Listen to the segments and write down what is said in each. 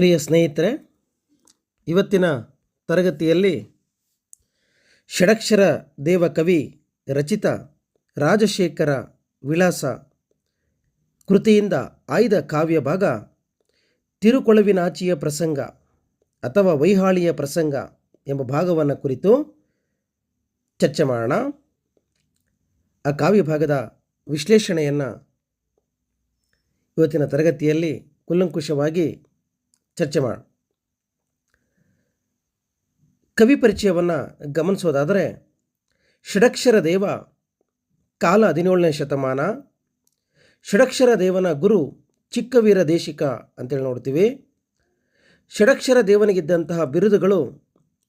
ಪ್ರಿಯ ಸ್ನೇಹಿತರೆ, ಇವತ್ತಿನ ತರಗತಿಯಲ್ಲಿ ಷಡಕ್ಷರ ದೇವ ಕವಿ ರಚಿತ ರಾಜಶೇಖರ ವಿಳಾಸ ಕೃತಿಯಿಂದ ಆಯ್ದ ಕಾವ್ಯ ಭಾಗ ತಿರುಕೊಳವಿನಾಚಿಯ ಪ್ರಸಂಗ ಅಥವಾ ವೈಹಾಳಿಯ ಪ್ರಸಂಗ ಎಂಬ ಭಾಗವನ್ನು ಕುರಿತು ಚರ್ಚೆ ಮಾಡೋಣ. ಆ ಕಾವ್ಯ ಭಾಗದ ವಿಶ್ಲೇಷಣೆಯನ್ನು ಇವತ್ತಿನ ತರಗತಿಯಲ್ಲಿ ಕೂಲಂಕುಷವಾಗಿ ಚರ್ಚೆ ಮಾಡೋಣ. ಕವಿ ಪರಿಚಯವನ್ನು ಗಮನಿಸೋದಾದರೆ, ಷಡಕ್ಷರ ದೇವ ಕಾಲ ಹದಿನೇಳನೇ ಶತಮಾನ, ಷಡಕ್ಷರ ದೇವನ ಗುರು ಚಿಕ್ಕವೀರ ದೇಶಿಕ ಅಂತೇಳಿ ನೋಡ್ತೀವಿ. ಷಡಕ್ಷರ ದೇವನಿಗಿದ್ದಂತಹ ಬಿರುದುಗಳು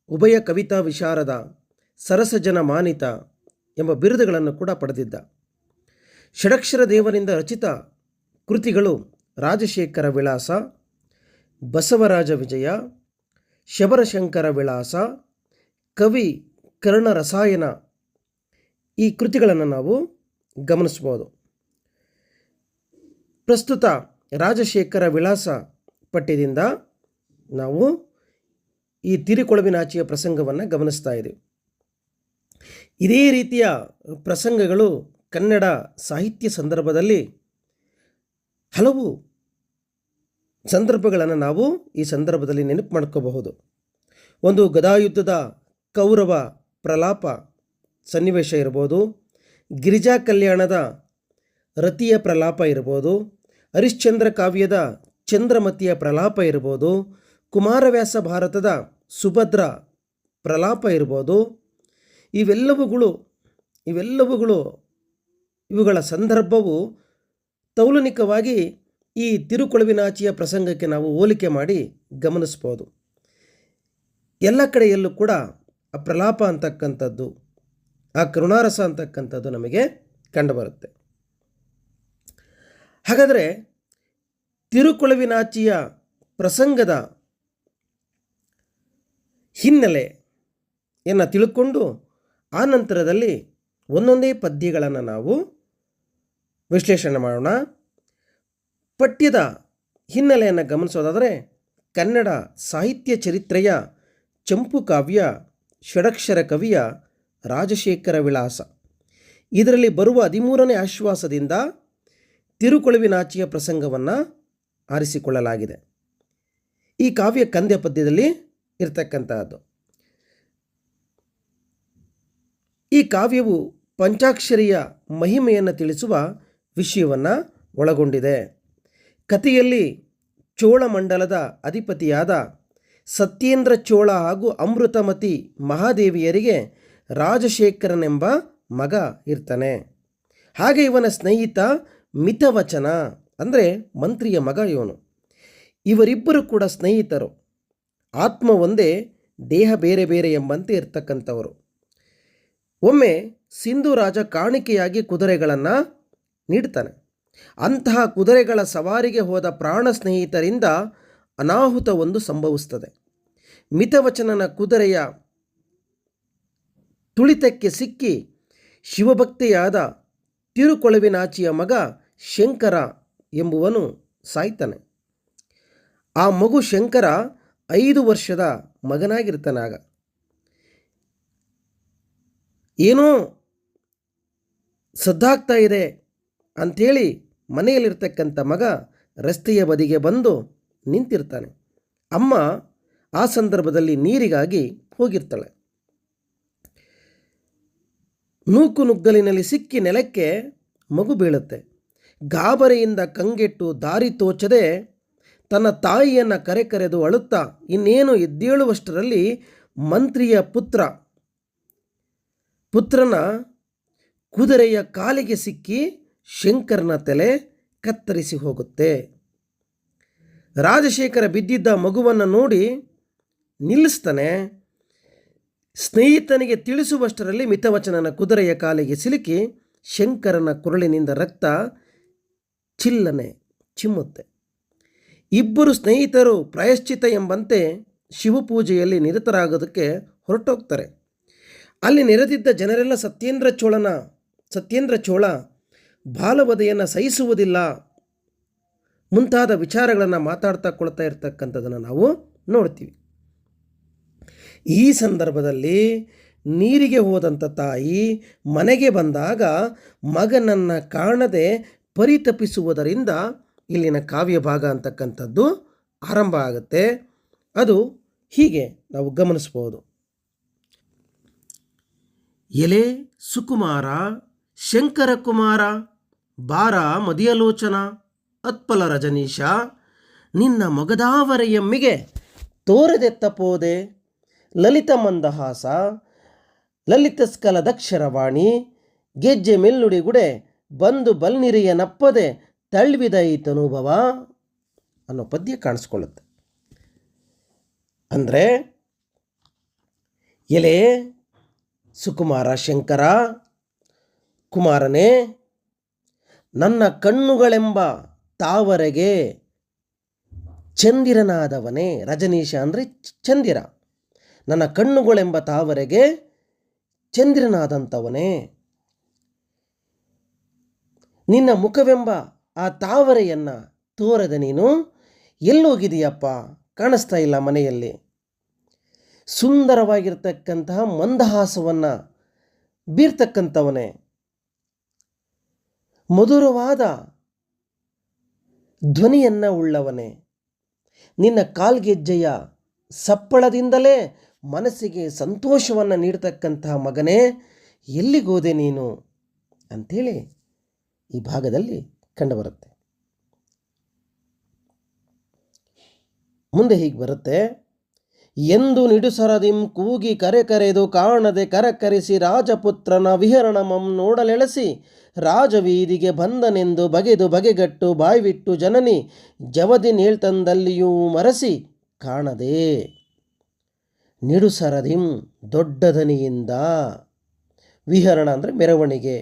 ಉಭಯ ಕವಿತಾ ವಿಶಾರದ ಸರಸಜನ ಮಾನಿತ ಎಂಬ ಬಿರುದುಗಳನ್ನು ಕೂಡ ಪಡೆದಿದ್ದ. ಷಡಕ್ಷರ ದೇವನಿಂದ ರಚಿತ ಕೃತಿಗಳು ರಾಜಶೇಖರ ವಿಳಾಸ ಬಸವರಾಜ ವಿಜಯ, ಶಬರಶಂಕರ ವಿಳಾಸ, ಕವಿ ಕರ್ಣರಸಾಯನ ಈ ಕೃತಿಗಳನ್ನು ನಾವು ಗಮನಿಸ್ಬೋದು. ಪ್ರಸ್ತುತ ರಾಜಶೇಖರ ವಿಳಾಸ ಪಠ್ಯದಿಂದ ನಾವು ಈ ತಿರುಕೊಳವಿನಾಚೆಯ ಪ್ರಸಂಗವನ್ನು ಗಮನಿಸ್ತಾ ಇದ್ದೀವಿ. ಇದೇ ರೀತಿಯ ಪ್ರಸಂಗಗಳು ಕನ್ನಡ ಸಾಹಿತ್ಯ ಸಂದರ್ಭದಲ್ಲಿ ಹಲವು ಸಂದರ್ಭಗಳನ್ನು ನಾವು ಈ ಸಂದರ್ಭದಲ್ಲಿ ನೆನಪು ಮಾಡ್ಕೋಬಹುದು. ಒಂದು ಗದಾಯುದ್ಧದ ಕೌರವ ಪ್ರಲಾಪ ಸನ್ನಿವೇಶ ಇರ್ಬೋದು, ಗಿರಿಜಾ ಕಲ್ಯಾಣದ ರತಿಯ ಪ್ರಲಾಪ ಇರ್ಬೋದು, ಹರಿಶ್ಚಂದ್ರ ಕಾವ್ಯದ ಚಂದ್ರಮತಿಯ ಪ್ರಲಾಪ ಇರ್ಬೋದು, ಕುಮಾರವ್ಯಾಸ ಭಾರತದ ಸುಭದ್ರ ಪ್ರಲಾಪ ಇರ್ಬೋದು, ಇವೆಲ್ಲವುಗಳು ಇವೆಲ್ಲವುಗಳು ಇವುಗಳ ಸಂದರ್ಭವು ತೌಲನಿಕವಾಗಿ ಈ ತಿರುಕುಳುವಿನಾಚಿಯ ಪ್ರಸಂಗಕ್ಕೆ ನಾವು ಹೋಲಿಕೆ ಮಾಡಿ ಗಮನಿಸ್ಬೋದು. ಎಲ್ಲ ಕಡೆಯಲ್ಲೂ ಕೂಡ ಆ ಪ್ರಲಾಪ ಅಂತಕ್ಕಂಥದ್ದು, ಆ ಕರುಣಾರಸ ಅಂತಕ್ಕಂಥದ್ದು ನಮಗೆ ಕಂಡುಬರುತ್ತೆ. ಹಾಗಾದರೆ ತಿರುಕೊಳವಿನಾಚಿಯ ಪ್ರಸಂಗದ ಹಿನ್ನೆಲೆಯನ್ನು ತಿಳ್ಕೊಂಡು ಆ ನಂತರದಲ್ಲಿ ಒಂದೊಂದೇ ಪದ್ಯಗಳನ್ನು ನಾವು ವಿಶ್ಲೇಷಣೆ ಮಾಡೋಣ. ಪಠ್ಯದ ಹಿನ್ನೆಲೆಯನ್ನು ಗಮನಿಸೋದಾದರೆ ಕನ್ನಡ ಸಾಹಿತ್ಯ ಚರಿತ್ರೆಯ ಚಂಪು ಕಾವ್ಯ, ಷಡಕ್ಷರ ಕವಿಯ ರಾಜಶೇಖರ ವಿಳಾಸ. ಇದರಲ್ಲಿ ಬರುವ ಹದಿಮೂರನೇ ಆಶ್ವಾಸದಿಂದ ತಿರುಕೊಳುವಿನಾಚೆಯ ಪ್ರಸಂಗವನ್ನು ಆರಿಸಿಕೊಳ್ಳಲಾಗಿದೆ. ಈ ಕಾವ್ಯ ಕಂದ್ಯ ಪದ್ಯದಲ್ಲಿ ಇರತಕ್ಕಂತಹದ್ದು. ಈ ಕಾವ್ಯವು ಪಂಚಾಕ್ಷರಿಯ ಮಹಿಮೆಯನ್ನು ತಿಳಿಸುವ ವಿಷಯವನ್ನು ಒಳಗೊಂಡಿದೆ. ಕಥೆಯಲ್ಲಿ ಚೋಳಮಂಡಲದ ಅಧಿಪತಿಯಾದ ಸತ್ಯೇಂದ್ರ ಚೋಳ ಹಾಗೂ ಅಮೃತಮತಿ ಮಹಾದೇವಿಯರಿಗೆ ರಾಜಶೇಖರನೆಂಬ ಮಗ ಇರ್ತಾನೆ. ಹಾಗೆ ಇವನ ಸ್ನೇಹಿತ ಮಿತವಚನ ಅಂದರೆ ಮಂತ್ರಿಯ ಮಗ ಇವನು. ಇವರಿಬ್ಬರು ಕೂಡ ಸ್ನೇಹಿತರು. ಆತ್ಮ ಒಂದೇ, ದೇಹ ಬೇರೆ ಬೇರೆ ಎಂಬಂತೆ ಇರ್ತಕ್ಕಂಥವರು. ಒಮ್ಮೆ ಸಿಂಧು ರಾಜ ಕಾಣಿಕೆಯಾಗಿ ಕುದುರೆಗಳನ್ನು ನೀಡ್ತಾನೆ. ಅಂತಹ ಕುದುರೆಗಳ ಸವಾರಿಗೆ ಹೋದ ಪ್ರಾಣ ಸ್ನೇಹಿತರಿಂದ ಅನಾಹುತವೊಂದು ಸಂಭವಿಸುತ್ತದೆ. ಮಿತವಚನನ ಕುದುರೆಯ ತುಳಿತಕ್ಕೆ ಸಿಕ್ಕಿ ಶಿವಭಕ್ತಿಯಾದ ತಿರುಕೊಳವಿನಾಚಿಯ ಮಗ ಶಂಕರ ಎಂಬುವನು ಸಾಯ್ತಾನೆ. ಆ ಮಗು ಶಂಕರ ಐದು ವರ್ಷದ ಮಗನಾಗಿರ್ತಾನಾಗ ಏನೋ ಸದ್ದಾಗ್ತಾ ಇದೆ ಅಂಥೇಳಿ ಮನೆಯಲ್ಲಿರ್ತಕ್ಕಂಥ ಮಗ ರಸ್ತೆಯ ಬದಿಗೆ ಬಂದು ನಿಂತಿರ್ತಾನೆ. ಅಮ್ಮ ಆ ಸಂದರ್ಭದಲ್ಲಿ ನೀರಿಗಾಗಿ ಹೋಗಿರ್ತಾಳೆ. ನೂಕು ನುಗ್ಗಲಿನಲ್ಲಿ ಸಿಕ್ಕಿ ನೆಲಕ್ಕೆ ಮಗು ಬೀಳುತ್ತೆ. ಗಾಬರಿಯಿಂದ ಕಂಗೆಟ್ಟು ದಾರಿ ತೋಚದೆ ತನ್ನ ತಾಯಿಯನ್ನು ಕರೆ ಕರೆದು ಅಳುತ್ತಾ ಇನ್ನೇನು ಎದ್ದೇಳುವಷ್ಟರಲ್ಲಿ ಮಂತ್ರಿಯ ಪುತ್ರ, ಪುತ್ರನ ಕುದುರೆಯ ಕಾಲಿಗೆ ಸಿಕ್ಕಿ ಶಂಕರನ ತಲೆ ಕತ್ತರಿಸಿ ಹೋಗುತ್ತೆ. ರಾಜಶೇಖರ ಬಿದ್ದಿದ್ದ ಮಗುವನ್ನು ನೋಡಿ ನಿಲ್ಲಿಸ್ತಾನೆ, ಸ್ನೇಹಿತನಿಗೆ ತಿಳಿಸುವಷ್ಟರಲ್ಲಿ ಮಿತವಚನನ ಕುದುರೆಯ ಕಾಲಿಗೆ ಸಿಲುಕಿ ಶಂಕರನ ಕುರಳಿನಿಂದ ರಕ್ತ ಚಿಲ್ಲನೆ ಚಿಮ್ಮುತ್ತೆ. ಇಬ್ಬರು ಸ್ನೇಹಿತರು ಪ್ರಾಯಶ್ಚಿತ ಎಂಬಂತೆ ಶಿವಪೂಜೆಯಲ್ಲಿ ನಿರತರಾಗೋದಕ್ಕೆ ಹೊರಟೋಗ್ತಾರೆ. ಅಲ್ಲಿ ನೆರೆದಿದ್ದ ಜನರೆಲ್ಲ ಸತ್ಯೇಂದ್ರ ಚೋಳನ, ಸತ್ಯೇಂದ್ರ ಚೋಳ ಬಾಲವಧೆಯನ್ನು ಸಹಿಸುವುದಿಲ್ಲ. ಮುಂತಾದ ವಿಚಾರಗಳನ್ನು ಮಾತಾಡ್ತಾ ಕೊಳ್ತಾ ಇರ್ತಕ್ಕಂಥದ್ದನ್ನು ನಾವು ನೋಡ್ತೀವಿ. ಈ ಸಂದರ್ಭದಲ್ಲಿ ನೀರಿಗೆ ಹೋದಂಥ ತಾಯಿ ಮನೆಗೆ ಬಂದಾಗ ಮಗನನ್ನು ಕಾಣದೆ ಪರಿತಪಿಸುವುದರಿಂದ ಇಲ್ಲಿನ ಕಾವ್ಯ ಭಾಗ ಅಂತಕ್ಕಂಥದ್ದು ಆರಂಭ ಆಗುತ್ತೆ. ಅದು ಹೀಗೆ ನಾವು ಗಮನಿಸ್ಬೋದು. ಎಲೆ ಸುಕುಮಾರ ಶಂಕರ ಕುಮಾರ ಬಾರ ಮದಿಯಲೋಚನ, ಅತ್ಪಲ ರಜನೀಶ, ನಿನ್ನ ಮೊಗದಾವರೆಯಮ್ಮಿಗೆ ತೋರದೆತ್ತಪೋದೆ ಲಲಿತ ಮಂದಹಾಸ, ಲಲಿತಸ್ಕಲ ದಕ್ಷರವಾಣಿ, ಗೆಜ್ಜೆ ಮೆಲ್ಲುಡಿಗುಡೆ ಬಂದು ಬಲ್ನಿರಿಯ ನಪ್ಪದೆ ತಳ್ವಿದೈತನುಭವ ಅನ್ನೋ ಪದ್ಯ ಕಾಣಿಸ್ಕೊಳ್ಳುತ್ತೆ. ಅಂದರೆ ಎಲೆ ಸುಕುಮಾರ ಶಂಕರ ಕುಮಾರನೇ ನನ್ನ ಕಣ್ಣುಗಳೆಂಬ ತಾವರೆಗೆ ಚಂದಿರನಾದವನೇ ರಜನೀಶ ಅಂದರೆ ಚಂದಿರ. ನನ್ನ ಕಣ್ಣುಗಳೆಂಬ ತಾವರೆಗೆ ಚಂದಿರನಾದಂಥವನೇ ನಿನ್ನ ಮುಖವೆಂಬ ಆ ತಾವರೆಯನ್ನು ತೋರದ ನೀನು ಎಲ್ಲೋಗಿದೆಯಪ್ಪ ಕಾಣಿಸ್ತಾ ಇಲ್ಲ ಮನೆಯಲ್ಲಿ. ಸುಂದರವಾಗಿರ್ತಕ್ಕಂತಹ ಮಂದಹಾಸವನ್ನು ಬೀರ್ತಕ್ಕಂಥವನೇ. ಮಧುರವಾದ ಧ್ವನಿಯನ್ನು ಉಳ್ಳವನೇ. ನಿನ್ನ ಕಾಲ್ಗೆಜ್ಜೆಯ ಸಪ್ಪಳದಿಂದಲೇ ಮನಸ್ಸಿಗೆ ಸಂತೋಷವನ್ನು ನೀಡತಕ್ಕಂತಹ ಮಗನೇ, ಎಲ್ಲಿಗೋದೆ ನೀನು? ಅಂಥೇಳಿ ಈ ಭಾಗದಲ್ಲಿ ಕಂಡುಬರುತ್ತೆ. ಮುಂದೆ ಹೀಗೆ ಬರುತ್ತೆ. ಎಂದು ನಿಡುಸರದಿಂ ಕೂಗಿ ಕರೆ ಕರೆದು ಕಾಣದೆ ಕರಕರಿಸಿ ರಾಜಪುತ್ರನ ವಿಹರಣಮಂ ನೋಡಲೆಳಸಿ ರಾಜವೀದಿಗೆ ಬಂದನೆಂದು ಬಗೆದು ಬಗೆಗಟ್ಟು ಬಾಯ್ವಿಟ್ಟು ಜನನಿ ಜವದಿ ನೇಳ್ತಂದಲ್ಲಿಯೂ ಮರಸಿ ಕಾಣದೆ. ನಿಡುಸರದಿಂ ದೊಡ್ಡ ದನಿಯಿಂದ ವಿಹರಣ ಅಂದರೆ ಮೆರವಣಿಗೆ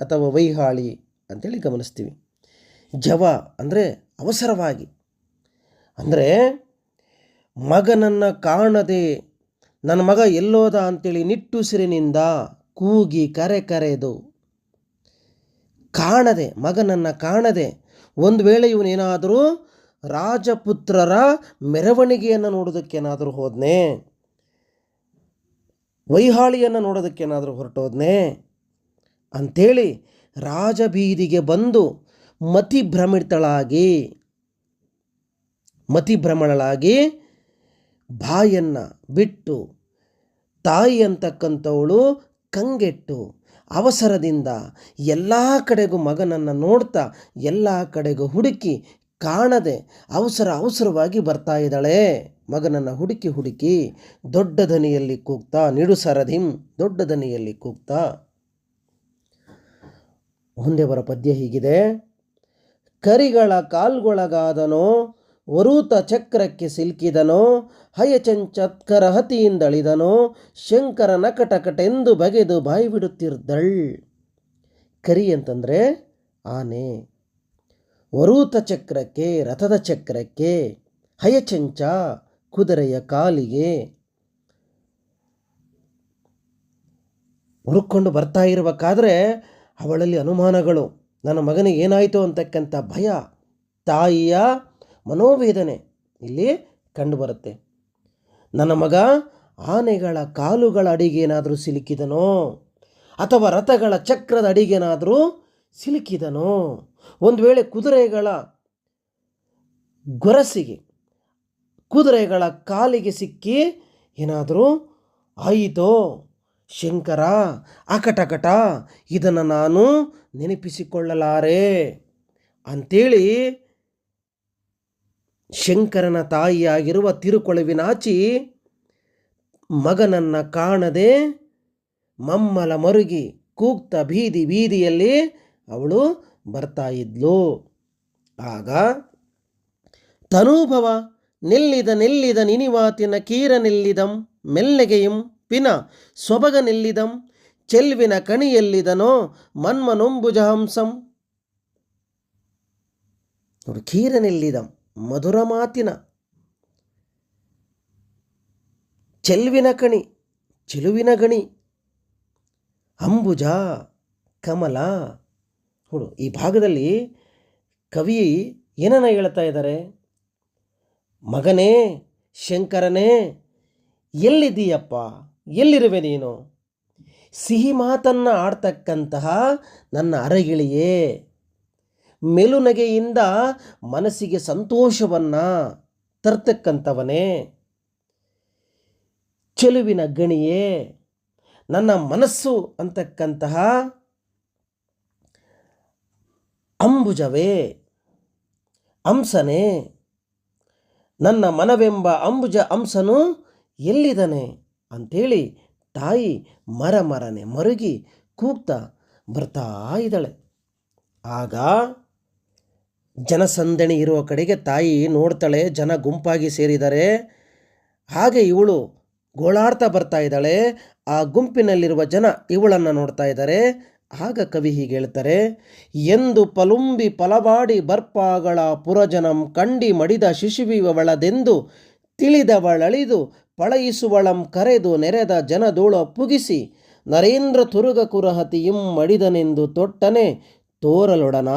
ಅಥವಾ ವೈಹಾಳಿ ಅಂತೇಳಿ ಗಮನಿಸ್ತೀವಿ. ಜವ ಅಂದರೆ ಅವಸರವಾಗಿ. ಅಂದರೆ ಮಗನನ್ನು ಕಾಣದೆ ನನ್ನ ಮಗ ಎಲ್ಲೋದ ಅಂತೇಳಿ ನಿಟ್ಟುಸಿರಿನಿಂದ ಕೂಗಿ ಕರೆ ಕರೆದು, ಕಾಣದೆ, ಮಗನನ್ನು ಕಾಣದೆ. ಒಂದು ವೇಳೆ ಇವನೇನಾದರೂ ರಾಜಪುತ್ರರ ಮೆರವಣಿಗೆಯನ್ನು ನೋಡೋದಕ್ಕೇನಾದರೂ ಹೋದ್ನೆ, ವೈಹಾಳಿಯನ್ನು ನೋಡೋದಕ್ಕೇನಾದರೂ ಹೊರಟೋದ್ನೆ ಅಂಥೇಳಿ ರಾಜಬೀದಿಗೆ ಬಂದು ಮತಿ ಮತಿಭ್ರಮಿತಳಾಗಿ ಮತಿಭ್ರಮಣಳಾಗಿ ಬಾಯನ್ನು ಬಿಟ್ಟು ತಾಯಿ ಅಂತಕ್ಕಂಥವಳು ಕಂಗೆಟ್ಟು. ಅವಸರದಿಂದ ಎಲ್ಲ ಕಡೆಗೂ ಮಗನನ್ನು ನೋಡ್ತಾ ಎಲ್ಲ ಕಡೆಗೂ ಹುಡುಕಿ ಕಾಣದೆ ಅವಸರ ಅವಸರವಾಗಿ ಬರ್ತಾ ಇದ್ದಾಳೆ. ಮಗನನ್ನು ಹುಡುಕಿ ಹುಡುಕಿ ದೊಡ್ಡ ದನಿಯಲ್ಲಿ ಕೂಗ್ತಾ ನಿಡುಸರದಿಂ ದೊಡ್ಡ ದನಿಯಲ್ಲಿ ಕೂಗ್ತಾ. ಮುಂದೆ ಬರ ಪದ್ಯ ಹೀಗಿದೆ. ಕರಿಗಳ ಕಾಲ್ಗೊಳಗಾದನೋ ವರೂತ ಚಕ್ರಕ್ಕೆ ಸಿಲುಕಿದನೋ ಹಯಚಂಚತ್ಕರ ಹತಿಯಿಂದಳಿದನೋ ಶಂಕರ ನಕಟಕಟೆಂದು ಬಗೆದು ಬಾಯಿ ಬಿಡುತ್ತಿರ್ದಳ್ ಕರಿ ಅಂತಂದರೆ ಆನೆ. ವರೂತ ಚಕ್ರಕ್ಕೆ, ರಥದ ಚಕ್ರಕ್ಕೆ, ಹಯಚಂಚ ಕುದುರೆಯ ಕಾಲಿಗೆ ಹುಡುಕೊಂಡು ಬರ್ತಾ ಇರಬೇಕಾದ್ರೆ ಅವಳಲ್ಲಿ ಅನುಮಾನಗಳು. ನನ್ನ ಮಗನಿಗೆ ಏನಾಯಿತು ಅಂತಕ್ಕಂಥ ಭಯ. ತಾಯಿಯ ಮನೋವೇದನೆ ಇಲ್ಲಿ ಕಂಡುಬರುತ್ತೆ. ನನ್ನ ಮಗ ಆನೆಗಳ ಕಾಲುಗಳ ಅಡಿಗೇನಾದರೂ ಸಿಲುಕಿದನೋ? ಅಥವಾ ರಥಗಳ ಚಕ್ರದ ಅಡಿಗೇನಾದರೂ ಸಿಲುಕಿದನೋ? ಒಂದು ವೇಳೆ ಕುದುರೆಗಳ ಗೊರಸಿಗೆ, ಕುದುರೆಗಳ ಕಾಲಿಗೆ ಸಿಕ್ಕಿ ಏನಾದರೂ ಆಯಿತೋ? ಶಂಕರ, ಅಕಟಕಟ, ಇದನ್ನು ನಾನು ನೆನಪಿಸಿಕೊಳ್ಳಲಾರೆ. ಅಂಥೇಳಿ ಶಂಕರನ ತಾಯಿಯಾಗಿರುವ ತಿರುಕೊಳುವಿನಾಚಿ ಮಗನನ್ನು ಕಾಣದೆ ಮಮ್ಮಲ ಮರುಗಿ ಕೂಗ್ತ ಬೀದಿ ಬೀದಿಯಲ್ಲಿ ಅವಳು ಬರ್ತಾ ಇದ್ಲು. ಆಗ ತನೂಭವ ನಿಲ್ಲಿದ ನಿಲ್ಲಿದ ನಿನಿವಾತಿನ ಕೀರ ನಿಲ್ಲಿದಂ ಮೆಲ್ಲೆಗೆಯಂ ಪಿನ ಸೊಬಗ ನಿಲ್ಲಿದಂ ಚೆಲ್ವಿನ ಕಣಿಯಲ್ಲಿದನೋ ಮನ್ಮನೊಂಬುಜಹಂಸಂ. ಕೀರ ನಿಲ್ಲಿದಂ. ಮಧುರ ಮಾತಿನ. ಚೆಲ್ವಿನ ಕಣಿ, ಚೆಲುವಿನ ಗಣಿ. ಅಂಬುಜ, ಕಮಲ. ನೋಡು, ಈ ಭಾಗದಲ್ಲಿ ಕವಿ ಏನನ್ನ ಹೇಳ್ತಾ ಇದ್ದಾರೆ ಮಗನೇ, ಶಂಕರನೇ, ಎಲ್ಲಿದ್ದೀಯಪ್ಪ? ಎಲ್ಲಿರುವೆ ನೀನು? ಸಿಹಿ ಮಾತನ್ನು ಆಡ್ತಕ್ಕಂತಹ ನನ್ನ ಅರಗಿಳಿಯೇ. ಮೆಲುನಗೆಯಿಂದ ಮನಸ್ಸಿಗೆ ಸಂತೋಷವನ್ನು ತರ್ತಕ್ಕಂಥವನೇ. ಚೆಲುವಿನ ಗಣಿಯೇ, ನನ್ನ ಮನಸ್ಸು ಅಂತಕ್ಕಂತಹ ಅಂಬುಜವೇ, ಅಂಸನೇ. ನನ್ನ ಮನವೆಂಬ ಅಂಬುಜ ಅಂಸನು ಎಲ್ಲಿದ್ದಾನೆ ಅಂಥೇಳಿ ತಾಯಿ ಮರ ಮರನೆ ಮರುಗಿ ಕೂಗ್ತಾ ಬರ್ತಾ ಇದ್ದಾಳೆ. ಆಗ ಜನಸಂದಣಿ ಇರುವ ಕಡೆಗೆ ತಾಯಿ ನೋಡ್ತಾಳೆ, ಜನ ಗುಂಪಾಗಿ ಸೇರಿದ್ದಾರೆ ಹಾಗೆ ಇವಳು ಗೋಳಾಡ್ತಾ ಬರ್ತಾ ಇದ್ದಾಳೆ. ಆ ಗುಂಪಿನಲ್ಲಿರುವ ಜನ ಇವಳನ್ನು ನೋಡ್ತಾ ಇದ್ದಾರೆ. ಆಗ ಕವಿ ಹೀಗೆ ಹೇಳ್ತಾರೆ, ಎಂದು ಪಲುಂಬಿ ಪಲವಾಡಿ ಬರ್ಪಾಗಳ ಪುರಜನಂ ಕಂಡಿ ಮಡಿದ ಶಿಶುವಿವಳದೆಂದು ತಿಳಿದವಳಳಿದು ಪಳಯಿಸುವಳಂ ಕರೆದು ನೆರೆದ ಜನದೋಳ ಪುಗಿಸಿ, ನರೇಂದ್ರ ತುರುಗ ಕುರಹತಿಯಂ ಮಡಿದನೆಂದು ತೊಟ್ಟನೆ ತೋರಲೊಡನ?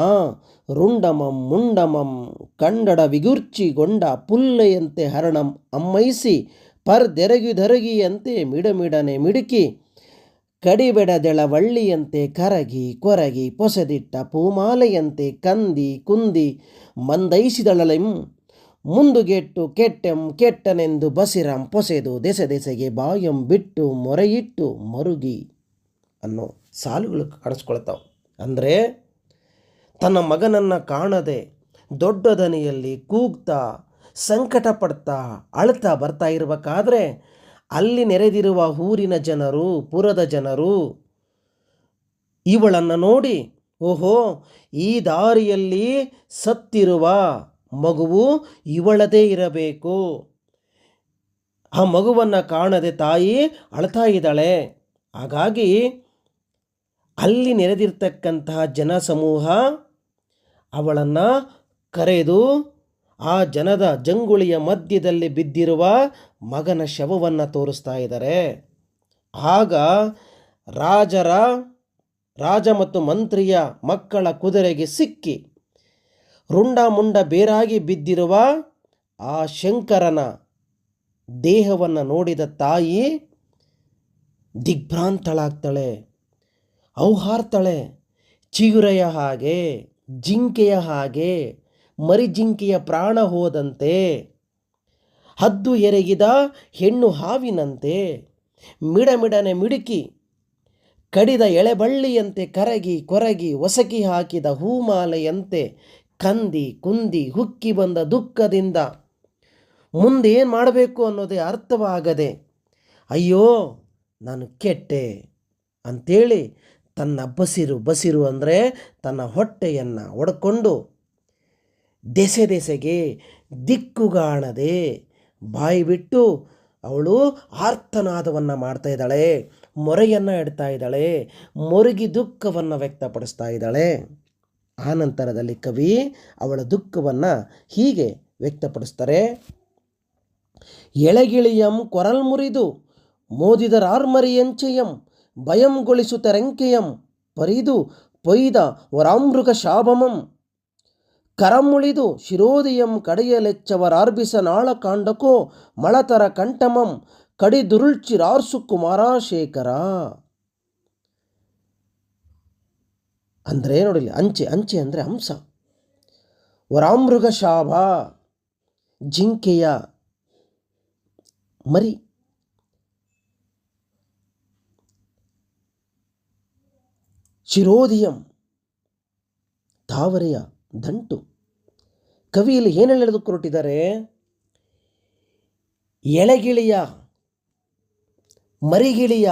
ರುಂಡಮಂ ಮುಂಡಮಂ ಕಂಡಡ ವಿಗುರ್ಚಿಗೊಂಡ ಪುಲ್ಲೆಯಂತೆ ಹರಣಂ ಅಮ್ಮೈಸಿ ಪರ್ದೆರಗಿದರಗಿಯಂತೆ ಮಿಡಮಿಡನೆ ಮಿಡುಕಿ ಕಡಿಬೆಡದೆಳವಳ್ಳಿಯಂತೆ ಕರಗಿ ಕೊರಗಿ ಪೊಸೆದಿಟ್ಟ ಪೂಮಾಲೆಯಂತೆ ಕಂದಿ ಕುಂದಿ ಮಂದೈಸಿದಳಲೆಂ ಮುಂದುಗೆಟ್ಟು ಕೆಟ್ಟೆಂ ಕೆಟ್ಟನೆಂದು ಬಸಿರಂ ಪೊಸೆದು ದೆಸೆ ದೆಸೆಗೆ ಬಾಯಂ ಬಿಟ್ಟು ಮೊರೆಯಿಟ್ಟು ಮರುಗಿ ಅನ್ನೋ ಸಾಲುಗಳು ಕಾಣಿಸ್ಕೊಳ್ತಾವೆ. ಅಂದರೆ ತನ್ನ ಮಗನನ್ನು ಕಾಣದೆ ದೊಡ್ಡ ದನಿಯಲ್ಲಿ ಕೂಗ್ತಾ ಸಂಕಟ ಪಡ್ತಾ ಅಳ್ತಾ ಬರ್ತಾ ಇರಬೇಕಾದ್ರೆ ಅಲ್ಲಿ ನೆರೆದಿರುವ ಊರಿನ ಜನರು, ಪುರದ ಜನರು ಇವಳನ್ನು ನೋಡಿ, ಓಹೋ, ಈ ದಾರಿಯಲ್ಲಿ ಸತ್ತಿರುವ ಮಗುವು ಇವಳದೇ ಇರಬೇಕು. ಆ ಮಗುವನ್ನು ಕಾಣದೆ ತಾಯಿ ಅಳ್ತಾ ಇದ್ದಾಳೆ. ಹಾಗಾಗಿ ಅಲ್ಲಿ ನೆರೆದಿರ್ತಕ್ಕಂತಹ ಜನಸಮೂಹ ಅವಳನ್ನು ಕರೆದು ಆ ಜನದ ಜಂಗುಳಿಯ ಮಧ್ಯದಲ್ಲಿ ಬಿದ್ದಿರುವ ಮಗನ ಶವವನ್ನು ತೋರಿಸ್ತಾ ಇದ್ದಾರೆ. ಆಗ ರಾಜರ, ರಾಜ ಮತ್ತು ಮಂತ್ರಿಯ ಮಕ್ಕಳ ಕುದುರೆಗೆ ಸಿಕ್ಕಿ ರುಂಡ ಮುಂಡ ಬೇರಾಗಿ ಬಿದ್ದಿರುವ ಆ ಶಂಕರನ ದೇಹವನ್ನು ನೋಡಿದ ತಾಯಿ ದಿಗ್ಭ್ರಾಂತಳಾಗ್ತಾಳೆ, ಔಹಾರ್ತಾಳೆ, ಚಿಗುರೆಯ ಹಾಗೆ. ಜಿಂಕೆಯ ಹಾಗೆ ಮರಿಜಿಂಕೆಯ ಪ್ರಾಣ ಹೋದಂತೆ, ಹದ್ದು ಎರಗಿದ ಹೆಣ್ಣು ಹಾವಿನಂತೆ, ಮಿಡಮಿಡನೆ ಮಿಡುಕಿ ಕಡಿದ ಎಳೆಬಳ್ಳಿಯಂತೆ ಕರಗಿ ಕೊರಗಿ ಒಸಕಿ ಹಾಕಿದ ಹೂಮಾಲೆಯಂತೆ ಕಂದಿ ಕುಂದಿ ಹುಕ್ಕಿ ಬಂದ ದುಃಖದಿಂದ ಮುಂದೇನು ಮಾಡಬೇಕು ಅನ್ನೋದೇ ಅರ್ಥವಾಗದೆ, ಅಯ್ಯೋ, ನಾನು ಕೆಟ್ಟೆ ಅಂಥೇಳಿ ತನ್ನ ಬಸಿರು ಬಸಿರು ಅಂದರೆ ತನ್ನ ಹೊಟ್ಟೆಯನ್ನು ಒಡ್ಕೊಂಡು ದೆಸೆ ದೆಸೆಗೆ ದಿಕ್ಕುಗಾಣದೆ ಬಾಯಿ ಬಿಟ್ಟು ಅವಳು ಆರ್ತನಾದವನ್ನು ಮಾಡ್ತಾ ಇದ್ದಾಳೆ, ಮೊರೆಯನ್ನು ಇಡ್ತಾ ಇದ್ದಾಳೆ, ಮೊರಗಿ ದುಃಖವನ್ನು ವ್ಯಕ್ತಪಡಿಸ್ತಾ ಇದ್ದಾಳೆ. ಆ ನಂತರದಲ್ಲಿ ಕವಿ ಅವಳ ದುಃಖವನ್ನು ಹೀಗೆ ವ್ಯಕ್ತಪಡಿಸ್ತಾರೆ. ಎಳೆಗಿಳಿಯಂ ಕೊರಲ್ ಮುರಿದು ಮೋದಿದರಾರ್ಮರಿಯಂಚೆಯಂ ಭಯಂಗೊಳಿಸುತ್ತರೆಂಕೆಯಂ ಪರಿದು ಪೊಯ್ದ ವರಾಮೃಗ ಶಾಭಮಂ ಕರಮುಳಿದು ಶಿರೋದಿಯಂ ಕಡೆಯಲೆಚ್ಚವರಾರ್ಬಿಸ ನಾಳ ಕಾಂಡಕೋ ಮಳತರ ಕಂಠಮಂ, ಕಡಿದುರುಳ್ಚಿರಾರ್ಸು ಕುಮಾರಶೇಖರ. ಅಂದರೆ ನೋಡಿಲಿ ಅಂಚೆ ಅಂಚೆ ಅಂದರೆ ಹಂಸ ವರಾಮೃಗ ಶಾಭ ಜಿಂಕೆಯ ಮರಿ. ಶಿರೋಧಿಯಂ ತಾವರೆಯ ದಂಟು. ಕವಿಯಲ್ಲಿ ಏನು ಹೇಳಿದ ಕೊರಟಿದ್ದಾರೆ ಎಳೆಗಿಳಿಯ, ಮರಿಗಿಳಿಯ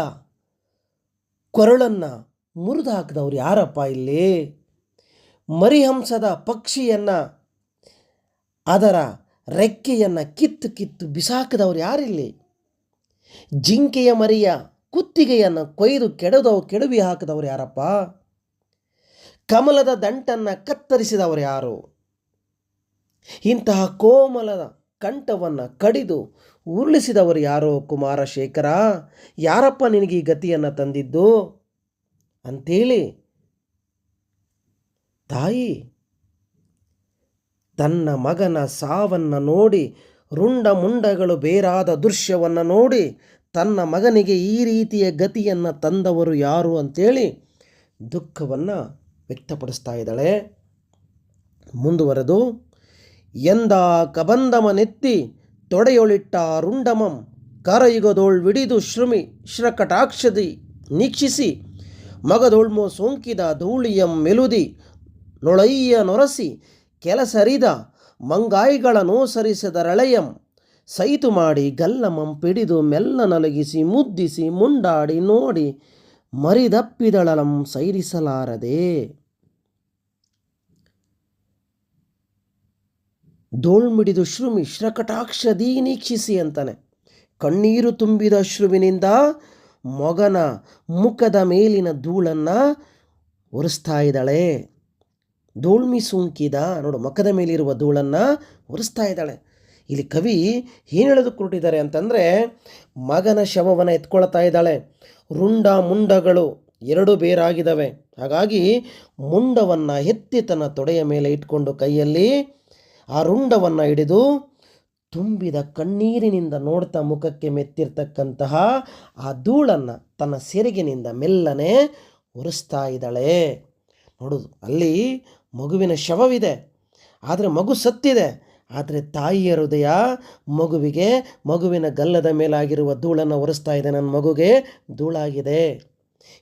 ಕೊರಳನ್ನು ಮುರಿದು ಹಾಕಿದವ್ರು ಯಾರಪ್ಪ ಇಲ್ಲಿ? ಮರಿಹಂಸದ ಪಕ್ಷಿಯನ್ನು, ಅದರ ರೆಕ್ಕೆಯನ್ನು ಕಿತ್ತು ಕಿತ್ತು ಬಿಸಾಕಿದವ್ರು ಯಾರಿಲ್ಲಿ? ಜಿಂಕೆಯ ಮರಿಯ ಕುತ್ತಿಗೆಯನ್ನು ಕೊಯ್ದು ಕೆಡದವು, ಕೆಡವಿ ಹಾಕಿದವರು ಯಾರಪ್ಪ? ಕಮಲದ ದಂಟನ್ನು ಕತ್ತರಿಸಿದವರು ಯಾರು? ಇಂತಹ ಕೋಮಲದ ಕಂಠವನ್ನು ಕಡಿದು ಉರುಳಿಸಿದವರು ಯಾರೋ ಕುಮಾರಶೇಖರ? ಯಾರಪ್ಪ ನಿನಗೆ ಈ ಗತಿಯನ್ನು ತಂದಿದ್ದು? ಅಂಥೇಳಿ ತಾಯಿ ತನ್ನ ಮಗನ ಸಾವನ್ನು ನೋಡಿ ರುಂಡ ಮುಂಡಗಳು ಬೇರಾದ ದೃಶ್ಯವನ್ನು ನೋಡಿ ತನ್ನ ಮಗನಿಗೆ ಈ ರೀತಿಯ ಗತಿಯನ್ನು ತಂದವರು ಯಾರು ಅಂತೇಳಿ ದುಃಖವನ್ನು ವ್ಯಕ್ತಪಡಿಸ್ತಾ ಇದ್ದಾಳೆ. ಮುಂದುವರೆದು, ಎಂದ ಕಬಂದಮನೆತ್ತಿ ತೊಡೆಯೊಳಿಟ್ಟ ರುಂಡಮಂ ಕರಯುಗದೋಳ್ ವಿಡಿದು ಶ್ರಮಿ ಶ್ರಕಟಾಕ್ಷದಿ ನೀಕ್ಷಿಸಿ ಮಗದೊಳ್ಮು ಸೋಂಕಿದ ಧೂಳಿಯಂ ಮೆಲುದಿ ನೊಳಯ್ಯ ನೊರಸಿ ಕೆಲಸರಿದ ಮಂಗಾಯಿಗಳ ನೋಸರಿಸದರಳೆಯಂ ಸೈತು ಮಾಡಿ ಗಲ್ಲಮಂ ಪಿಡಿದು ಮೆಲ್ಲ ನಲಗಿಸಿ ಮುದ್ದಿಸಿ ಮುಂಡಾಡಿ ನೋಡಿ ಮರಿದಪ್ಪಿದಳಲಂ ಸೈರಿಸಲಾರದೆ. ದೋಳ್ಮಿಡಿದು ಶ್ರುಮಿ ಶ್ರಕಟಾಕ್ಷ ನೀಕ್ಷಿಸಿ ಅಂತಾನೆ. ಕಣ್ಣೀರು ತುಂಬಿದ ಶ್ರುವಿನಿಂದ ಮಗನ ಮುಖದ ಮೇಲಿನ ಧೂಳನ್ನು ಒರೆಸ್ತಾ ಇದ್ದಾಳೆ ಧೂಳ್ಮಿ ಸೋಂಕಿದ ನೋಡು ಮುಖದ ಮೇಲಿರುವ ಧೂಳನ್ನು ಒರೆಸ್ತಾ ಇದ್ದಾಳೆ ಇಲ್ಲಿ ಕವಿ ಏನು ಹೇಳೋದಕ್ಕೆ ಹೊರಟಿದ್ದಾರೆ ಅಂತಂದರೆ, ಮಗನ ಶವವನ್ನು ಎತ್ಕೊಳ್ತಾ ಇದ್ದಾಳೆ. ರುಂಡ ಮುಂಡಗಳು ಎರಡು ಬೇರಾಗಿದ್ದಾವೆ. ಹಾಗಾಗಿ ಮುಂಡವನ್ನು ಎತ್ತಿ ತನ್ನ ತೊಡೆಯ ಮೇಲೆ ಇಟ್ಕೊಂಡು ಕೈಯಲ್ಲಿ ಆ ರುಂಡವನ್ನು ಹಿಡಿದು ತುಂಬಿದ ಕಣ್ಣೀರಿನಿಂದ ನೋಡ್ತಾ ಮುಖಕ್ಕೆ ಮೆತ್ತಿರ್ತಕ್ಕಂತಹ ಆ ಧೂಳನ್ನು ತನ್ನ ಸೆರಗಿನಿಂದ ಮೆಲ್ಲನೆ ಒರೆಸ್ತಾ ಇದ್ದಾಳೆ. ನೋಡೋದು ಅಲ್ಲಿ ಮಗುವಿನ ಶವವಿದೆ, ಆದರೆ ಮಗು ಸತ್ತಿದೆ. ಆದರೆ ತಾಯಿಯ ಹೃದಯ ಮಗುವಿಗೆ, ಮಗುವಿನ ಗಲ್ಲದ ಮೇಲಾಗಿರುವ ಧೂಳನ್ನು ಒರೆಸ್ತಾ ಇದೆ ನನ್ನ ಮಗುಗೆ, ಧೂಳಾಗಿದೆ.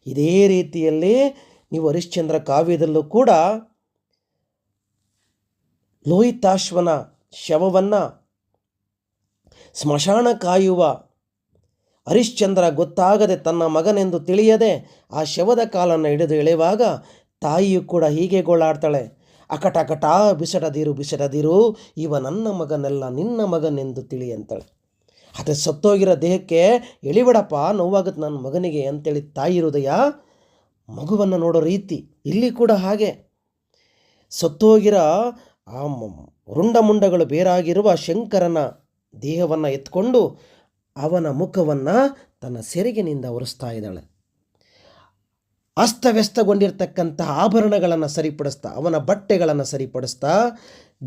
ಇದೇ ರೀತಿಯಲ್ಲಿ ನೀವು ಹರಿಶ್ಚಂದ್ರ ಕಾವ್ಯದಲ್ಲೂ ಕೂಡ ಲೋಹಿತಾಶ್ವನ ಶವವನ್ನು ಸ್ಮಶಾನ ಕಾಯುವ ಹರಿಶ್ಚಂದ್ರ ಗೊತ್ತಾಗದೆ ತನ್ನ ಮಗನೆಂದು ತಿಳಿಯದೆ ಆ ಶವದ ಕಾಲನ್ನು ಹಿಡಿದು ಎಳೆಯುವಾಗ ತಾಯಿಯು ಕೂಡ ಹೀಗೆ ಗೋಳಾಡ್ತಾಳೆ. ಅಕಟ ಬಿಸಡದಿರು ಬಿಸಡದಿರು, ಇವ ನನ್ನ ಮಗನೆಲ್ಲ, ನಿನ್ನ ಮಗನೆಂದು ತಿಳಿ ಅಂತಾಳೆ. ಅದೇ ಸತ್ತೋಗಿರೋ ದೇಹಕ್ಕೆ ಎಳಿಬೇಡಪ್ಪ, ನೋವಾಗುತ್ತೆ ನನ್ನ ಮಗನಿಗೆ ಅಂತೇಳಿ ತಾಯಿ ಹೃದಯ ಮಗುವನ್ನು ನೋಡೋ ರೀತಿ ಇಲ್ಲಿ ಕೂಡ ಹಾಗೆ. ಸತ್ತೋಗಿರೋ ಆ ರುಂಡ ರುಂಡಮುಂಡಗಳು ಬೇರಾಗಿರುವ ಶಂಕರನ ದೇಹವನ್ನು ಎತ್ಕೊಂಡು ಅವನ ಮುಖವನ್ನು ತನ್ನ ಸೆರಗಿನಿಂದ ಒರೆಸ್ತಾ ಇದ್ದಾಳೆ. ಅಸ್ತವ್ಯಸ್ತಗೊಂಡಿರ್ತಕ್ಕಂತಹ ಆಭರಣಗಳನ್ನು ಸರಿಪಡಿಸ್ತಾ, ಅವನ ಬಟ್ಟೆಗಳನ್ನು ಸರಿಪಡಿಸ್ತಾ,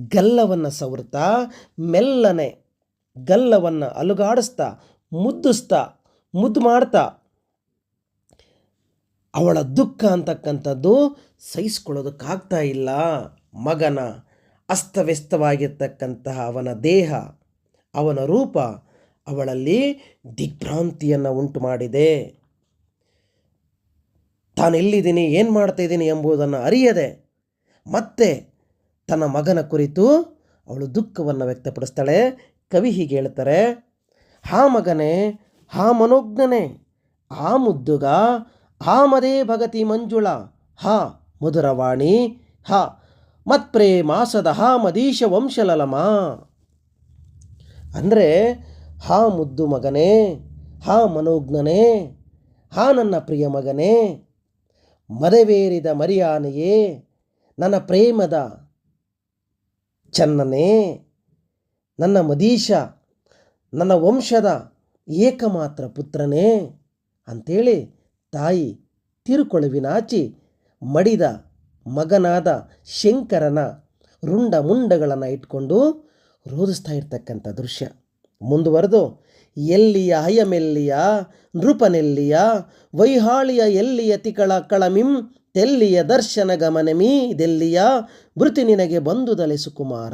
ಗಲ್ಲವನ್ನು ಸವರ್ತಾ ಮೆಲ್ಲನೆ ಗಲ್ಲವನ್ನು ಅಲುಗಾಡಿಸ್ತಾ, ಮುದ್ದಿಸ್ತಾ, ಮುದ್ದು ಮಾಡ್ತಾ, ಅವಳ ದುಃಖ ಅಂತಕ್ಕಂಥದ್ದು ಸಹಿಸ್ಕೊಳ್ಳೋದಕ್ಕಾಗ್ತಾ ಇಲ್ಲ. ಮಗನ ಅಸ್ತವ್ಯಸ್ತವಾಗಿರ್ತಕ್ಕಂತಹ ಅವನ ದೇಹ, ಅವನ ರೂಪ ಅವಳಲ್ಲಿ ದಿಗ್ಭ್ರಾಂತಿಯನ್ನು ಉಂಟು ಮಾಡಿದೆ ತಾನು ಎಲ್ಲಿದ್ದೀನಿ, ಏನು ಮಾಡ್ತಾ ಇದ್ದೀನಿ ಎಂಬುದನ್ನು ಅರಿಯದೆ ಮತ್ತೆ ತನ್ನ ಮಗನ ಕುರಿತು ಅವಳು ದುಃಖವನ್ನು ವ್ಯಕ್ತಪಡಿಸ್ತಾಳೆ. ಕವಿ ಹೀಗೆ ಹೇಳ್ತಾರೆ, ಹಾ ಮಗನೇ, ಹಾ ಮನೋಜ್ಞನೆ, ಆ ಮುದ್ದುಗ, ಆ ಮದೇ ಭಗತಿ ಮಂಜುಳ, ಹಾ ಮಧುರವಾಣಿ, ಹಾ ಮತ್ಪ್ರೇಮಾಸದ ಹಾ ಮದೀಶ ವಂಶಲಲಮ. ಅಂದರೆ, ಹಾ ಮುದ್ದು ಮಗನೇ, ಹಾ ಮನೋಜ್ಞನೇ, ಹಾ ನನ್ನ ಪ್ರಿಯ ಮಗನೇ ಮದವೇರಿದ ಮರಿಯಾನೆಯೇ ನನ್ನ ಪ್ರೇಮದ ಚನ್ನನೇ ನನ್ನ ಮದೀಶ ನನ್ನ ವಂಶದ ಏಕಮಾತ್ರ ಪುತ್ರನೇ ಅಂಥೇಳಿ ತಾಯಿ ತಿರುಕೊಳುವಿನಾಚಿ ಮಡಿದ ಮಗನಾದ ಶಂಕರನ ರುಂಡ ಮುಂಡಗಳನ್ನು ಇಟ್ಕೊಂಡು ರೋಧಿಸ್ತಾ ಇರ್ತಕ್ಕಂಥ ದೃಶ್ಯ. ಮುಂದುವರೆದು ಎಲ್ಲಿಯ ಹಯಮೆಲ್ಲಿಯ, ನೃಪನೆಲ್ಲಿಯ, ವೈಹಾಳಿಯ ಎಲ್ಲಿಯ ತಿಕಳ ಕಳಮಿಂ, ತೆಲ್ಲಿಯ ದರ್ಶನ ಗಮನಮೀ, ಇದೆಲ್ಲಿಯ? ಮೃತಿ ನಿನಗೆ ಬಂದುದಲೆ ಸುಕುಮಾರ.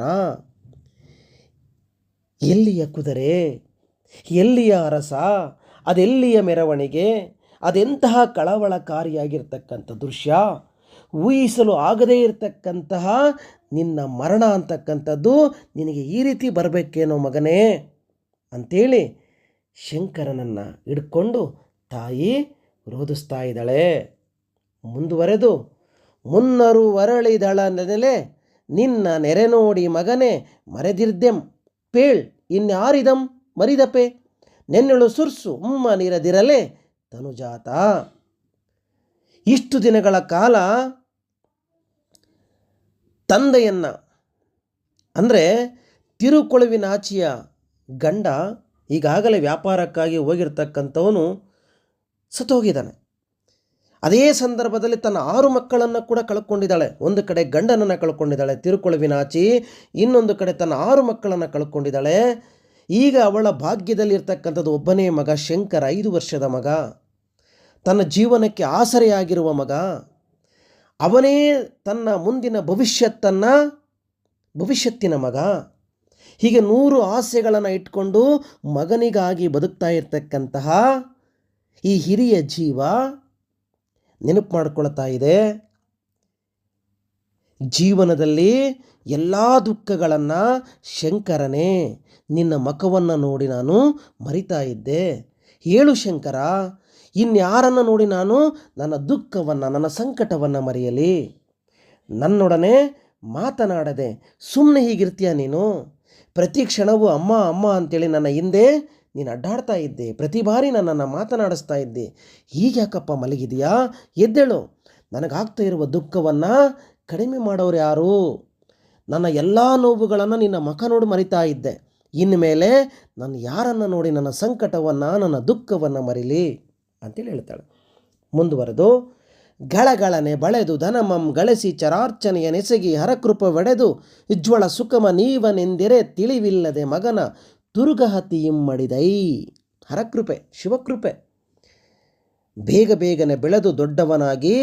ಎಲ್ಲಿಯ ಕುದುರೆ? ಎಲ್ಲಿಯ ಅರಸ? ಅದೆಲ್ಲಿಯ ಮೆರವಣಿಗೆ? ಅದೆಂತಹ ಕಳವಳಕಾರಿಯಾಗಿರ್ತಕ್ಕಂಥ ದೃಶ್ಯ? ಊಹಿಸಲು ಆಗದೇ ಇರತಕ್ಕಂತಹ ನಿನ್ನ ಮರಣ ಅಂತಕ್ಕಂಥದ್ದು ನಿನಗೆ ಈ ರೀತಿ ಬರಬೇಕೇನೋ ಮಗನೇ? ಅಂಥೇಳಿ ಶಂಕರನನ್ನು ಹಿಡ್ಕೊಂಡು ತಾಯಿ ರೋಧಿಸ್ತಾ ಇದ್ದಾಳೆ ಮುಂದುವರೆದು, ಮುನ್ನರು ವರಳಿದಳ ನೆಲೆ ನಿನ್ನ ನೆರೆ ನೋಡಿ ಮಗನೇ ಮರೆದಿರ್ದೆಂ, ಪೇಳ್ ಇನ್ಯಾರಿದಂ ಮರಿದಪೆ, ನೆನ್ನೆಳು ಸುರ್ಸು ಉಮ್ಮ ನಿರದಿರಲೆ ತನುಜಾತ. ಇಷ್ಟು ದಿನಗಳ ಕಾಲ ತಂದೆಯನ್ನ, ಅಂದರೆ ತಿರುಕೊಳುವಿನಾಚಿಯ ಗಂಡ ಈಗಾಗಲೇ ವ್ಯಾಪಾರಕ್ಕಾಗಿ ಹೋಗಿರ್ತಕ್ಕಂಥವನು ಸತ್ತೋಗಿದ್ದಾನೆ. ಅದೇ ಸಂದರ್ಭದಲ್ಲಿ ತನ್ನ ಆರು ಮಕ್ಕಳನ್ನು ಕೂಡ ಕಳ್ಕೊಂಡಿದ್ದಾಳೆ. ಒಂದು ಕಡೆ ಗಂಡನನ್ನು ಕಳ್ಕೊಂಡಿದ್ದಾಳೆ ತಿರುಕೊಳುವಿನಾಚಿ ಇನ್ನೊಂದು ಕಡೆ ತನ್ನ ಆರು ಮಕ್ಕಳನ್ನು ಕಳ್ಕೊಂಡಿದ್ದಾಳೆ. ಈಗ ಅವಳ ಭಾಗ್ಯದಲ್ಲಿರ್ತಕ್ಕಂಥದ್ದು ಒಬ್ಬನೇ ಮಗ, ಶಂಕರ ಐದು ವರ್ಷದ ಮಗ. ತನ್ನ ಜೀವನಕ್ಕೆ ಆಸರೆಯಾಗಿರುವ ಮಗ. ಅವನೇ ತನ್ನ ಮುಂದಿನ ಭವಿಷ್ಯತ್ತನ್ನು, ಭವಿಷ್ಯತ್ತಿನ ಮಗ. ಹೀಗೆ ನೂರು ಆಸೆಗಳನ್ನು ಇಟ್ಕೊಂಡು ಮಗನಿಗಾಗಿ ಬದುಕ್ತಾ ಇರತಕ್ಕಂತಹ ಈ ಹಿರಿಯ ಜೀವ ನೆನಪು ಮಾಡ್ಕೊಳ್ತಾ ಇದೆ. ಜೀವನದಲ್ಲಿ ಎಲ್ಲ ದುಃಖಗಳನ್ನು ಶಂಕರನೇ ನಿನ್ನ ಮಖವನ್ನು ನೋಡಿ ನಾನು ಮರಿತಾ ಇದ್ದೆ. ಹೇಳು ಶಂಕರ, ಇನ್ಯಾರನ್ನು ನೋಡಿ ನಾನು ನನ್ನ ದುಃಖವನ್ನು, ನನ್ನ ಸಂಕಟವನ್ನು ಮರೆಯಲಿ? ನನ್ನೊಡನೆ ಮಾತನಾಡದೆ ಸುಮ್ಮನೆ ಹೀಗಿರ್ತೀಯ ನೀನು? ಪ್ರತಿ ಕ್ಷಣವೂ ಅಮ್ಮ ಅಮ್ಮ ಅಂತೇಳಿ ನನ್ನ ಹಿಂದೆ ನೀನು ಅಡ್ಡಾಡ್ತಾ ಇದ್ದೆ, ಪ್ರತಿ ಬಾರಿ ನನ್ನನ್ನು ಮಾತನಾಡಿಸ್ತಾ ಇದ್ದೆ. ಯಾಕಪ್ಪ ಮಲಗಿದೆಯಾ? ಎದ್ದೇಳು. ನನಗಾಗ್ತಾ ಇರುವ ದುಃಖವನ್ನು ಕಡಿಮೆ ಮಾಡೋರು ಯಾರು? ನನ್ನ ಎಲ್ಲ ನೋವುಗಳನ್ನು ನಿನ್ನ ಮಖ ನೋಡಿ ಮರಿತಾ ಇದ್ದೆ. ಇನ್ನು ಮೇಲೆ ನಾನು ಯಾರನ್ನು ನೋಡಿ ನನ್ನ ಸಂಕಟವನ್ನು, ನನ್ನ ದುಃಖವನ್ನು ಮರಿಲಿ? ಅಂತೇಳಿ ಹೇಳ್ತಾಳೆ. ಮುಂದುವರೆದು ಗಳಗಳನೆ ಬಳೆದು ಧನಮಂ ಗಳಿಸಿ ಚರಾರ್ಚನೆಯ ನೆಸಗಿ ಹರಕೃಪವೆಡೆದು ಉಜ್ವಳ ಸುಖಮ ನೀವನೆಂದಿರೆ ತಿಳಿವಿಲ್ಲದೆ ಮಗನ ತುರುಗಹತಿಯಿಮ್ಮಡಿದೈ ಹರಕೃಪೆ, ಶಿವಕೃಪೆ. ಬೇಗ ಬೇಗನೆ ಬೆಳೆದು ದೊಡ್ಡವನಾಗಿ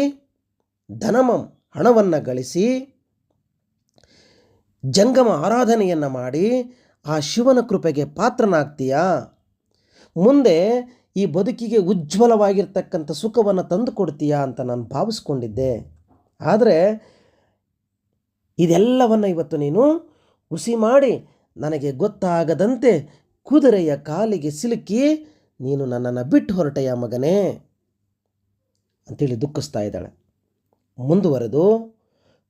ಧನಮಂ ಹಣವನ್ನು ಗಳಿಸಿ ಜಂಗಮ ಆರಾಧನೆಯನ್ನು ಮಾಡಿ ಆ ಶಿವನ ಕೃಪೆಗೆ ಪಾತ್ರನಾಗ್ತೀಯಾ? ಮುಂದೆ ಈ ಬದುಕಿಗೆ ಉಜ್ವಲವಾಗಿರ್ತಕ್ಕಂಥ ಸುಖವನ್ನು ತಂದು ಕೊಡ್ತೀಯಾ ಅಂತ ನಾನು ಭಾವಿಸ್ಕೊಂಡಿದ್ದೆ. ಆದರೆ ಇದೆಲ್ಲವನ್ನು ಇವತ್ತು ನೀನು ಹುಸಿ ಮಾಡಿ ನನಗೆ ಗೊತ್ತಾಗದಂತೆ ಕುದುರೆಯ ಕಾಲಿಗೆ ಸಿಲುಕಿ ನೀನು ನನ್ನನ್ನು ಬಿಟ್ಟು ಹೊರಟೆಯ ಮಗನೇ ಅಂತೇಳಿ ದುಃಖಿಸ್ತಾ ಇದ್ದಾಳೆ. ಮುಂದುವರೆದು,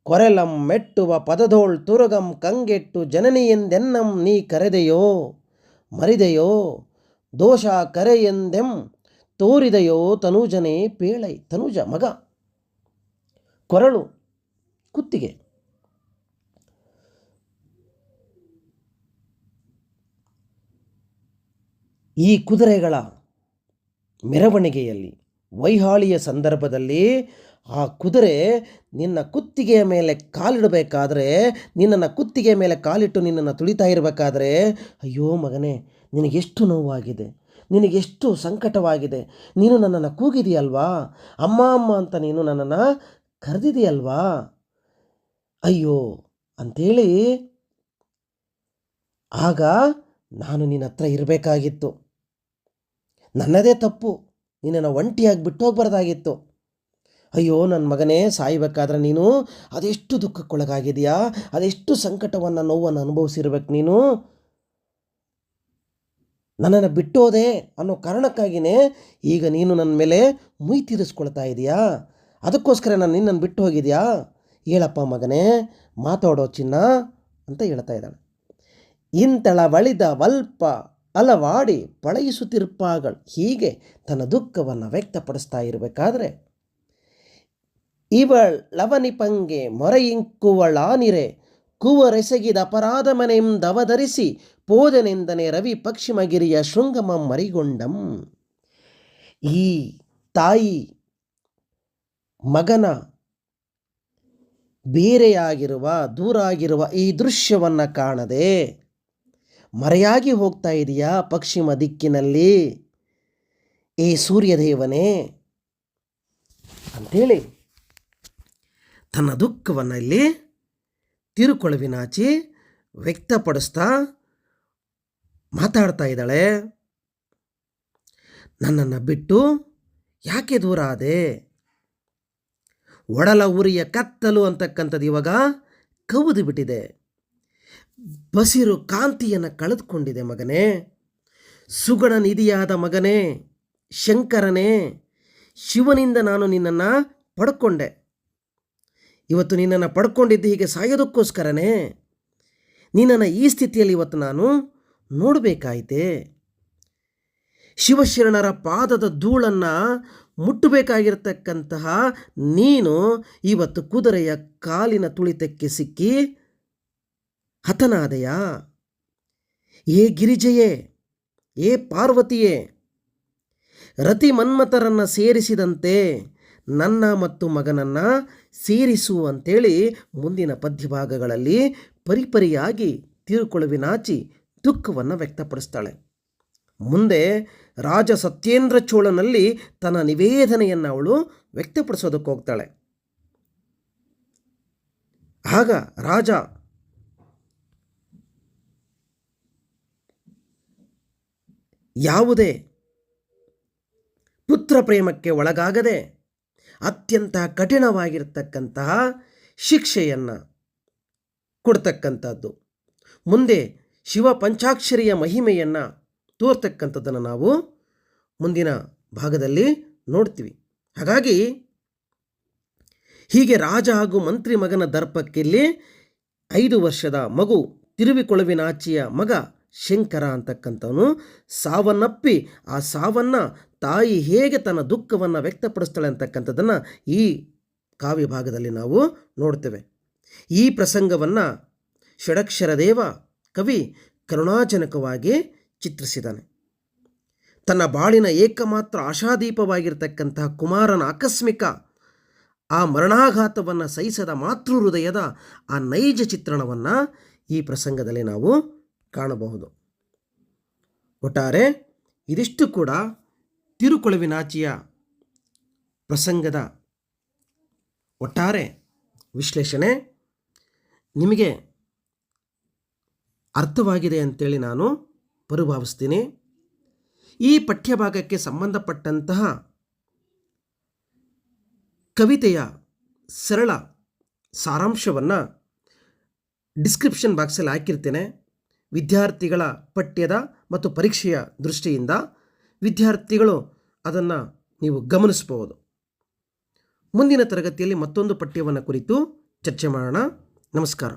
ಕೊರೆಲಂ ಮೆಟ್ಟುವ ಪದದೋಳ್ ತುರುಗಂ ಕಂಗೆಟ್ಟು ಜನನಿಯೆಂದೆನ್ನಂ ನೀ ಕರೆದೆಯೋ, ಮರಿದೆಯೋ ದೋಷ ಕರೆಯೆಂದೆಂ ತೋರಿದೆಯೋ ತನುಜನೇ ಪೇಳೈ ತನುಜ ಮಗ. ಕೊರಳು ಕುತ್ತಿಗೆ. ಈ ಕುದುರೆಗಳ ಮೆರವಣಿಗೆಯಲ್ಲಿ, ವೈಹಾಳಿಯ ಸಂದರ್ಭದಲ್ಲಿ ಆ ಕುದುರೆ ನಿನ್ನ ಕುತ್ತಿಗೆಯ ಮೇಲೆ ಕಾಲಿಡಬೇಕಾದ್ರೆ, ನಿನ್ನನ್ನು ಕುತ್ತಿಗೆಯ ಮೇಲೆ ಕಾಲಿಟ್ಟು ನಿನ್ನನ್ನು ತುಳಿತಾ ಇರಬೇಕಾದ್ರೆ, ಅಯ್ಯೋ ಮಗನೇ ನಿನಗೆಷ್ಟು ನೋವಾಗಿದೆ? ನಿನಗೆಷ್ಟು ಸಂಕಟವಾಗಿದೆ? ನೀನು ನನ್ನನ್ನು ಕೂಗಿದೆಯಲ್ವಾ? ಅಮ್ಮ ಅಮ್ಮ ಅಂತ ನೀನು ನನ್ನನ್ನು ಕರೆದಿದೆಯಲ್ವಾ? ಅಯ್ಯೋ ಅಂಥೇಳಿ ಆಗ ನಾನು ನಿನ್ನ ಹತ್ರ ಇರಬೇಕಾಗಿತ್ತು. ನನ್ನದೇ ತಪ್ಪು. ನಿನ್ನನ್ನು ಒಂಟಿಯಾಗಿ ಬಿಟ್ಟು ಹೋಗ್ಬಾರ್ದಾಗಿತ್ತು ಅಯ್ಯೋ ನನ್ನ ಮಗನೇ, ಸಾಯ್ಬೇಕಾದ್ರೆ ನೀನು ಅದೆಷ್ಟು ದುಃಖಕ್ಕೊಳಗಾಗಿದೆಯಾ ಅದೆಷ್ಟು ಸಂಕಟವನ್ನು, ನೋವನ್ನು ಅನುಭವಿಸಿರ್ಬೇಕು ನೀನು? ನನ್ನನ್ನು ಬಿಟ್ಟೋದೆ ಅನ್ನೋ ಕಾರಣಕ್ಕಾಗಿಯೇ ಈಗ ನೀನು ನನ್ನ ಮೇಲೆ ಮುಯಿ ತೀರಿಸ್ಕೊಳ್ತಾ ಇದೆಯಾ? ಅದಕ್ಕೋಸ್ಕರ ನಾನು ನಿನ್ನನ್ನು ಬಿಟ್ಟು ಹೋಗಿದೆಯಾ? ಹೇಳಪ್ಪ ಮಗನೇ, ಮಾತಾಡೋ ಚಿನ್ನ ಅಂತ ಹೇಳ್ತಾ ಇದ್ದಾಳೆ. ಇಂತಳ ಬಳಿದ ವಲ್ಪ ಅಲವಾಡಿ ಪಳಯಿಸುತ್ತಿರ್ಪಾಗಳು ಹೀಗೆ ತನ್ನ ದುಃಖವನ್ನು ವ್ಯಕ್ತಪಡಿಸ್ತಾ ಇರಬೇಕಾದ್ರೆ, ಇವಳವನಿಪಂಗೆ ಮೊರೆಯಿಂಕುವಳಾನಿರೆ ಕುವರೆಸಗಿದ ಅಪರಾಧ ಮನೆಂದವಧರಿಸಿ ಪೋದನೆಂದನೆ ರವಿ ಪಕ್ಷಿಮಗಿರಿಯ ಶೃಂಗಮಂ ಮರಿಗೊಂಡಂ. ಈ ತಾಯಿ ಮಗನ ಬೇರೆಯಾಗಿರುವ ದೂರಾಗಿರುವ ಈ ದೃಶ್ಯವನ್ನು ಕಾಣದೆ ಮರೆಯಾಗಿ ಹೋಗ್ತಾ ಇದೆಯಾ ಪಶ್ಚಿಮ ದಿಕ್ಕಿನಲ್ಲಿ? ಏ ಸೂರ್ಯದೇವನೇ ಅಂಥೇಳಿ ತನ್ನ ದುಃಖವನ್ನು ಇಲ್ಲಿ ತಿರುಕೊಳವಿನಾಚಿ ವ್ಯಕ್ತಪಡಿಸ್ತಾ ಮಾತಾಡ್ತಾ ಇದ್ದಾಳೆ. ನನ್ನನ್ನು ಬಿಟ್ಟು ಯಾಕೆ ದೂರ ಆದೆ? ಒಡಲ ಉರಿಯ ಕತ್ತಲು ಅಂತಕ್ಕಂಥದ್ದು ಇವಾಗ ಕವಿದು ಬಿಟ್ಟಿದೆ. ಬಸಿರು ಕಾಂತಿಯನ್ನು ಕಳೆದುಕೊಂಡಿದೆ ಮಗನೇ. ಸುಗಣ ನಿಧಿಯಾದ ಮಗನೇ. ಶಂಕರನೇ, ಶಿವನಿಂದ ನಾನು ನಿನ್ನನ್ನು ಪಡ್ಕೊಂಡೆ. ಇವತ್ತು ನಿನ್ನನ್ನು ಪಡ್ಕೊಂಡಿದ್ದು ಹೀಗೆ ಸಾಯೋದಕ್ಕೋಸ್ಕರನೇ ನಿನ್ನನ್ನು ಈ ಸ್ಥಿತಿಯಲ್ಲಿ ಇವತ್ತು ನಾನು ನೋಡಬೇಕಾಯಿತೆ. ಶಿವಶರಣರ ಪಾದದ ಧೂಳನ್ನು ಮುಟ್ಟಬೇಕಾಗಿರ್ತಕ್ಕಂತಹ ನೀನು ಇವತ್ತು ಕುದುರೆಯ ಕಾಲಿನ ತುಳಿತಕ್ಕೆ ಸಿಕ್ಕಿ ಹತನಾದೆಯ? ಏ ಗಿರಿಜೆಯೇ, ಏ ಪಾರ್ವತಿಯೇ ರತಿ ಮನ್ಮಥರನ್ನು ಸೇರಿಸಿದಂತೆ ನನ್ನ ಮತ್ತು ಮಗನನ್ನು ಸೇರಿಸು ಅಂತೇಳಿ ಮುಂದಿನ ಪದ್ಯಭಾಗಗಳಲ್ಲಿ ಪರಿಪರಿಯಾಗಿ ತಿರುಕೊಳುವಿನಾಚಿ ದುಃಖವನ್ನು ವ್ಯಕ್ತಪಡಿಸ್ತಾಳೆ. ಮುಂದೆ ರಾಜ ಸತ್ಯೇಂದ್ರ ಚೋಳನಲ್ಲಿ ತನ್ನ ನಿವೇದನೆಯನ್ನು ಅವಳು ವ್ಯಕ್ತಪಡಿಸೋದಕ್ಕೆ ಹೋಗ್ತಾಳೆ. ಆಗ ರಾಜ, ಯಾವುದೇ ಪುತ್ರ ಪ್ರೇಮಕ್ಕೆ ಒಳಗಾಗದೆ ಅತ್ಯಂತ ಕಠಿಣವಾಗಿರ್ತಕ್ಕಂತಹ ಶಿಕ್ಷೆಯನ್ನು ಕೊಡ್ತಕ್ಕಂಥದ್ದು. ಮುಂದೆ ಶಿವ ಪಂಚಾಕ್ಷರಿಯ ಮಹಿಮೆಯನ್ನು ತೋರ್ತಕ್ಕಂಥದ್ದನ್ನು ನಾವು ಮುಂದಿನ ಭಾಗದಲ್ಲಿ ನೋಡ್ತೀವಿ. ಹಾಗಾಗಿ ಹೀಗೆ ರಾಜ ಹಾಗೂ ಮಂತ್ರಿ ಮಗನ ದರ್ಪಕ್ಕಿಲ್ಲಿ ಐದು ವರ್ಷದ ಮಗು ತಿರುವಿಕೊಳವಿನಾಚಿಯ ಮಗ ಶಂಕರ ಅಂತಕ್ಕಂಥವನು ಸಾವನ್ನಪ್ಪಿ ಆ ಸಾವನ್ನು ತಾಯಿ ಹೇಗೆ ತನ್ನ ದುಃಖವನ್ನು ವ್ಯಕ್ತಪಡಿಸ್ತಾಳೆ ಅಂತಕ್ಕಂಥದ್ದನ್ನು ಈ ಕಾವ್ಯ ಭಾಗದಲ್ಲಿ ನಾವು ನೋಡ್ತೇವೆ. ಈ ಪ್ರಸಂಗವನ್ನು ಷಡಕ್ಷರ ದೇವ ಕವಿ ಕರುಣಾಜನಕವಾಗಿ ಚಿತ್ರಿಸಿದ್ದಾನೆ. ತನ್ನ ಬಾಳಿನ ಏಕಮಾತ್ರ ಆಶಾದೀಪವಾಗಿರ್ತಕ್ಕಂತಹ ಕುಮಾರನ ಆಕಸ್ಮಿಕ ಆ ಮರಣಾಘಾತವನ್ನು ಸಹಿಸದ ಮಾತೃ ಹೃದಯದ ಆ ನೈಜ ಚಿತ್ರಣವನ್ನು ಈ ಪ್ರಸಂಗದಲ್ಲಿ ನಾವು ಕಾಣಬಹುದು. ಒಟ್ಟಾರೆ ಇದಿಷ್ಟು ಕೂಡ ತಿರುಕೊಳವಿನಾಚಿಯ ಪ್ರಸಂಗದ ಒಟ್ಟಾರೆ ವಿಶ್ಲೇಷಣೆ ನಿಮಗೆ ಅರ್ಥವಾಗಿದೆ ಅಂತೇಳಿ ನಾನು ಪರಿಭಾವಿಸ್ತೀನಿ ಈ ಪಠ್ಯಭಾಗಕ್ಕೆ ಸಂಬಂಧಪಟ್ಟಂತಹ ಕವಿತೆಯ ಸರಳ ಸಾರಾಂಶವನ್ನು ಡಿಸ್ಕ್ರಿಪ್ಷನ್ ಬಾಕ್ಸಲ್ಲಿ ಹಾಕಿರ್ತೇನೆ. ವಿದ್ಯಾರ್ಥಿಗಳ ಪಠ್ಯದ ಮತ್ತು ಪರೀಕ್ಷೆಯ ದೃಷ್ಟಿಯಿಂದ. ವಿದ್ಯಾರ್ಥಿಗಳು ಅದನ್ನು ನೀವು ಗಮನಿಸಬಹುದು ಮುಂದಿನ ತರಗತಿಯಲ್ಲಿ ಮತ್ತೊಂದು ಪಠ್ಯವನ್ನು ಕುರಿತು ಚರ್ಚೆ ಮಾಡೋಣ. ನಮಸ್ಕಾರ.